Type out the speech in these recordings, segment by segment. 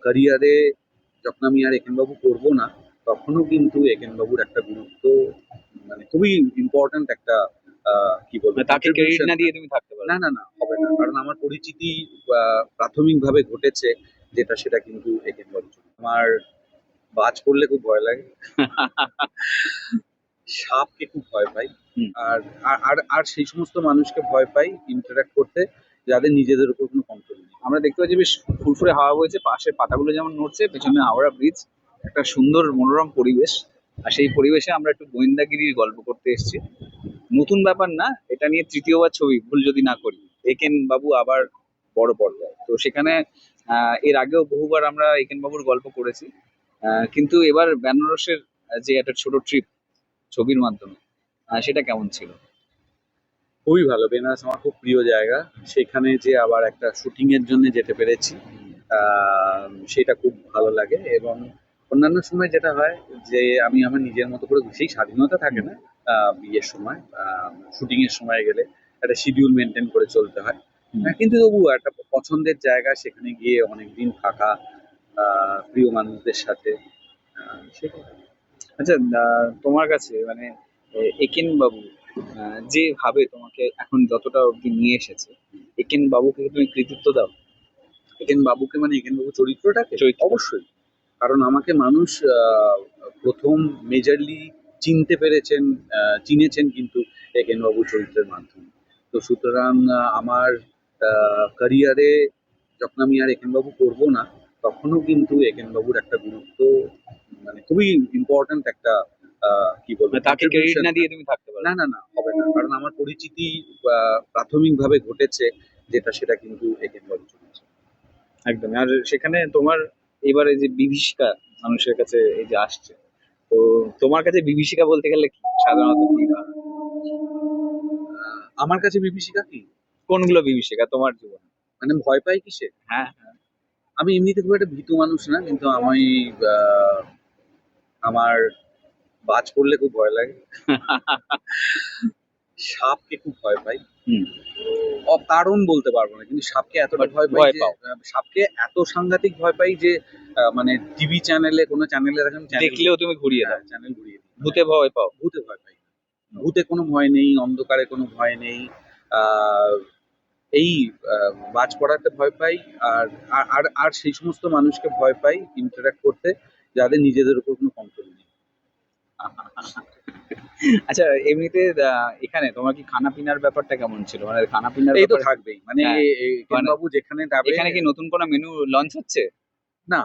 ক্যারিয়ারে যখন আমি আর একেনবাবু করব না তখনও কিন্তু একেনবাবুর একটা গুরুত্ব মানে খুবই ইম্পর্ট্যান্ট একটা কি বলব মানে তাকে ক্রেডিট না দিয়ে তুমি থাকতে পারো। না না না হবে না কারণ আমার পরিচিতি প্রাথমিকভাবে ঘটেছে যেটা সেটা কিন্তু একেনবাবু আমার বাজ পড়লে খুব ভয় লাগে। সাপকে খুব ভয় পাই। আর আর- আর আর সেই সমস্ত মানুষকে ভয় পাই ইন্টারাক্ট করতে। যাদের নিজেদের উপর কোনো কন্ট্রোল নেই। আমরা দেখতে পাচ্ছি বেশ ফুরফুরে হাওয়া বইছে পাশের পাতাগুলো যেমন নড়ছে, পেছনে হাওড়া ব্রিজ একটা সুন্দর মনোরম পরিবেশ। আর সেই পরিবেশে আমরা একটু গোয়েন্দাগিরির গল্প করতে এসেছি। নতুন ব্যাপার না, এটা নিয়ে তৃতীয়বার ছবি, ভুল যদি না করি। একেন বাবু আবার বড় পর্দায় তো সেখানে এর আগেও বহুবার আমরা একেন বাবুর গল্প করেছি। কিন্তু এবার বেনারসের যে একটা ছোট ট্রিপ ছবির মাধ্যমে সেটা কেমন ছিল? খুবই ভালো। বেনারস আমার খুব প্রিয় জায়গা। সেখানে যে আবার একটা শুটিং এর জন্য যেতে পেরেছি সেটা খুব ভালো লাগে এবং অন্যান্য সময় যেটা হয় যে আমি আমার নিজের মতো করে সেই স্বাধীনতা থাকে না বিয়ের সময় শুটিং এর সময় গেলে একটা শিডিউল মেনটেন করে চলতে হয়। আহ, কিন্তু তবু একটা পছন্দের জায়গা সেখানে গিয়ে অনেকদিন থাকা আহ, প্রিয় মানুষদের সাথে আচ্ছা তোমার কাছে মানে একেন বাবু আহ, যে ভাবে তোমাকে এখন যতটা অবধি নিয়ে এসেছে একেন বাবুকে তুমি কৃতিত্ব দাও? একেন বাবুকে মানে একেন বাবু চরিত্রটাকে? চরিত্র। অবশ্যই। কারণ আমাকে মানুষ প্রথম মেজারলি চিনতে পেরেছেন চিনেছেন কিন্তু একেন বাবু চরিত্রের মাধ্যমে। তো সুতরাং আমার ক্যারিয়ারে যখন আমি আর একেন বাবু করব না তখনও কিন্তু একেন বাবুর একটা গুরুত্ব মানে খুবই ইম্পর্ট্যান্ট একটা কি বলব মানে তাকে ক্রেডিট না দিয়ে তুমি থাকতে পারো। না না না হবে না কারণ আমার পরিচিতি প্রাথমিকভাবে ঘটেছে যেটা সেটা কিন্তু একেন বাবু চলেছে। একদম আর সেখানে তোমার এবারে যে বিভীষিকা মানুষের কাছে এই যে আসছে তো তোমার কাছে বিভীষিকা বলতে গেলে কি? সাধারণত কি আমার কাছে বিভীষিকা কি? কোনগুলো বিভীষিকা? তোমার জীবনে? মানে ভয় পাই কিসে হ্যাঁ হ্যাঁ। আমি এমনিতে খুব একটা ভীতু মানুষ না কিন্তু আমি আহ, আমার বাজ পড়লে খুব ভয় লাগে। সাপকে খুব ভয় পাই। হুম। অকারণ বলতে পারব না কিন্তু সাপকে এতটা ভয় পাই। সাপকে এত সাংঘাতিক ভয় পাই যে মানে টিভি চ্যানেলে কোনো চ্যানেলে দেখেন দেখলেও তুমি ঘুরিয়ে দাও। চ্যানেল ঘুরিয়ে ভূতে ভয় পাও। ভূতে ভয় পাই। ভূতে কোনো ভয় নেই অন্ধকারে কোনো ভয় নেই। আহ, এই বাজ পড়াতে ভয় পাই আর আর- আর আর সেই সমস্ত মানুষকে ভয় পাই ইন্টারাক্ট করতে যাদের নিজেদের উপর কোনো কন্ট্রোল নেই। আচ্ছা এমনিতে এখানে তোমার কি খানা পিনার ব্যাপারটা কেমন ছিল? মানে খানা পিনার এই তো থাকবেই। মানে হ্যাঁ, মানে বাবু যেখানে যাবে এখানে কি নতুন কোনো মেনু লঞ্চ হচ্ছে? না।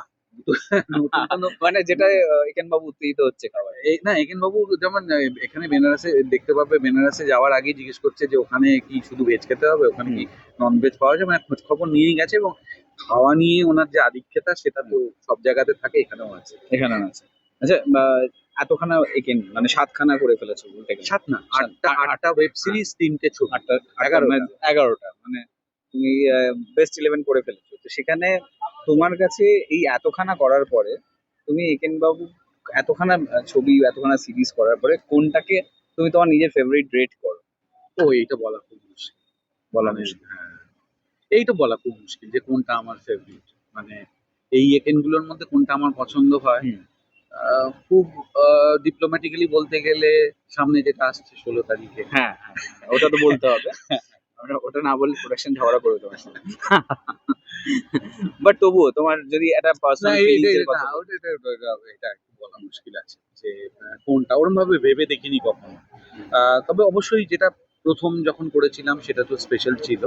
মানে যেটা এখান বাবু উত্তেজিত হচ্ছে খাবার এই না একেন বাবু যেমন এখানে বেনারসে দেখতে পাবে বেনারসে যাওয়ার আগে জিজ্ঞেস করছে যে ওখানে কি শুধু ভেজ খেতে হবে ওখানে কি নন ভেজ পাওয়া যায় মানে খোঁজ খবর নিয়েই গেছে এবং খাওয়া নিয়ে ওনার যে আধিক্যতা সেটা তো সব জায়গাতে থাকে এখানেও আছে। এখানেও আছে। আচ্ছা এতখানা একেন মানে সাতখানা করে ফেলেছো বলতে গেলে সাত না আটটা আট- আটটা ওয়েব সিরিজ তিনটে ছবি আটটা এগারোটা। এগারোটা এগারোটা মানে তুমি বেস্ট ইলেভেন করে ফেলেছো। তো সেখানে তোমার কাছে এই এতখানা করার পরে তুমি একেন বাবু এতখানা ছবি এতখানা সিরিজ করার পরে কোনটাকে তুমি তোমার নিজের ফেভারিট রেট করো? ও এইটা বলা খুব মুশকিল। বলা মানে, মুশকিল। হ্যাঁ এই তো বলা খুব মুশকিল যে কোনটা আমার ফেভারিট মানে এই একেনগুলোর মধ্যে কোনটা আমার পছন্দ হয়? খুব ডিপ্লোম্যাটিক্যালি বলতে গেলে সামনে যেটা আসছে ষোলো তারিখে। হ্যাঁ হ্যাঁ, হ্যাঁ, ওটা তো বলতে হবে। ওটা- ওটা না বললে প্রোডাকশন ঝগড়া করবে তোমার সাথে বাট তবুও তোমার যদি একটা পার্সোনাল এটা- বলা মুশকিল আছে যে কোনটা? ওরম ভাবে ভেবে দেখিনি কখনো। তবে অবশ্যই যেটা প্রথম যখন করেছিলাম সেটা তো স্পেশাল ছিল।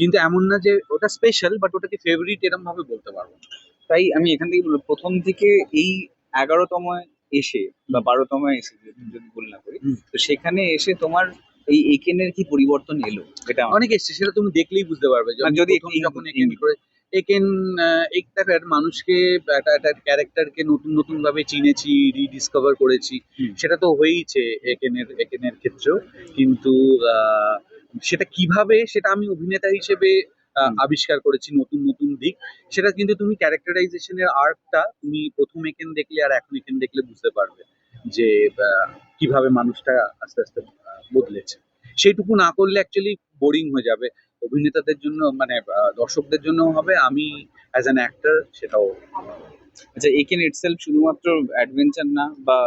কিন্তু এমন না যে ওটা স্পেশাল বাট ওটাকে ফেভারিট এরম ভাবে বলতে পারব। তাই আমি এখান থেকে প্রথম থেকে এই এগারোতম এসে বা বারোতম এসে যদি ভুল না করি তো সেখানে এসে তোমার এই একেনের কি পরিবর্তন এলো? এটা অনেক এসছে সেটা তুমি দেখলেই বুঝতে পারবে আর যদি একটু যখন একেন করে একেন আহ, একটা একটা মানুষকে একটা একটা ক্যারেক্টারকে নতুন নতুন ভাবে চিনেছি রিডিসকভার করেছি সেটা তো হয়েইছে একেনের একেনের ক্ষেত্রেও। কিন্তু আহ, সেটা কীভাবে সেটা আমি অভিনেতা হিসেবে। আবিষ্কার করেছি নতুন নতুন দিক। সেটা কিন্তু তুমি ক্যারেক্টারাইজেশনের আর্টটা তুমি প্রথম একেন দেখলে আর এখন একেন দেখলে বুঝতে পারবে যে কীভাবে মানুষটা আস্তে আস্তে বদলেছে। সেইটুকু না করলে অ্যাকচুয়ালি বোরিং হয়ে যাবে। অভিনেতাদের জন্য মানে দর্শকদের জন্য হবে। আমি অ্যাজ অ্যান অ্যাক্টর সেটাও আচ্ছা একেন ইটসেলফ শুধুমাত্র অ্যাডভেঞ্চার না বা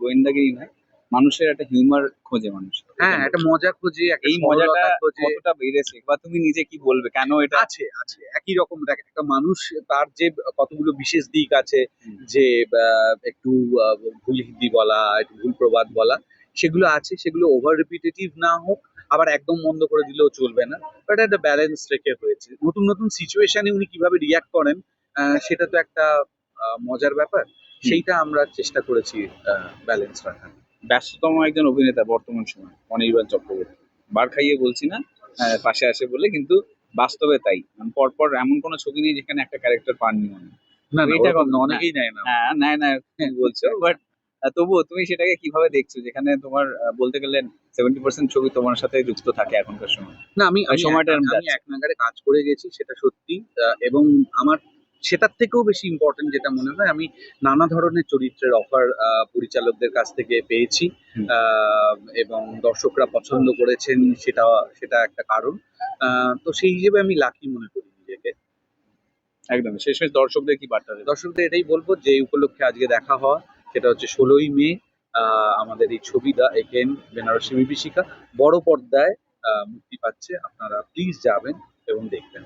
গোয়েন্দাগিরি নয় মানুষের একটা হিউমার খোঁজে মানুষ। হ্যাঁ একটা মজা খুঁজি এই মজাটা খোঁজে। কতটা বেড়েছে বা তুমি নিজে কি বলবে? কেন এটা আছে আছে একই রকম। দেখ একটা মানুষ তার যে কতগুলো বিশেষ দিক আছে যে একটু ভুল হিন্দি বলা একটু ভুল প্রবাদ বলা সেগুলো আছে সেগুলো ওভার রিপিটেটিভ না হোক আবার একদম বন্ধ করে দিলেও চলবে না। বাট একটা ব্যালেন্স রেখে হয়েছে। নতুন নতুন সিচুয়েশনে উনি কীভাবে রিয়াক্ট করেন সেটা তো একটা মজার ব্যাপার। সেইটা আমরা চেষ্টা করেছি ব্যালেন্স রাখার। ব্যস্ততম একজন অভিনেতা বর্তমান সময় অনির্বাণ চক্রবর্তী। বার খাইয়ে বলছি না আহ, পাশে আসে বলে কিন্তু বাস্তবে তাই। মানে পরপর এমন কোনো ছবি নেই যেখানে একটা ক্যারেক্টার পাননি উনি না না এটা অনেকেই নেয় না। হ্যাঁ নেয় না বলছো। বাট তবুও তুমি সেটাকে কীভাবে দেখছ? যেখানে তোমার বলতে গেলে সেভেন্টি পার্সেন্ট ছবি তোমার সাথে যুক্ত থাকে এখনকার সময়। না আমি সময়টা এক- আমি আমি এক নাগারে কাজ করে গেছি সেটা সত্যি। এবং আমার সেটার থেকেও বেশি ইম্পর্টেন্ট যেটা মনে হয় আমি নানা ধরনের চরিত্রের অফার পরিচালকদের কাছ থেকে পেয়েছি। এবং দর্শকরা পছন্দ করেছেন সেটা সেটা একটা কারণ। তো সেই হিসেবে আমি লাকি মনে করি নিজেকে। একদম শেষমেশ দর্শকদের কি বার্তা দর্শকদের এটাই বলব যে উপলক্ষে আজকে দেখা হওয়া সেটা হচ্ছে ষোলোই মে আহ, আমাদের এই ছবিটা একেন বেনারসি বিভীষিকা বড় পর্দায় আহ, মুক্তি পাচ্ছে। আপনারা প্লিজ যাবেন এবং দেখবেন।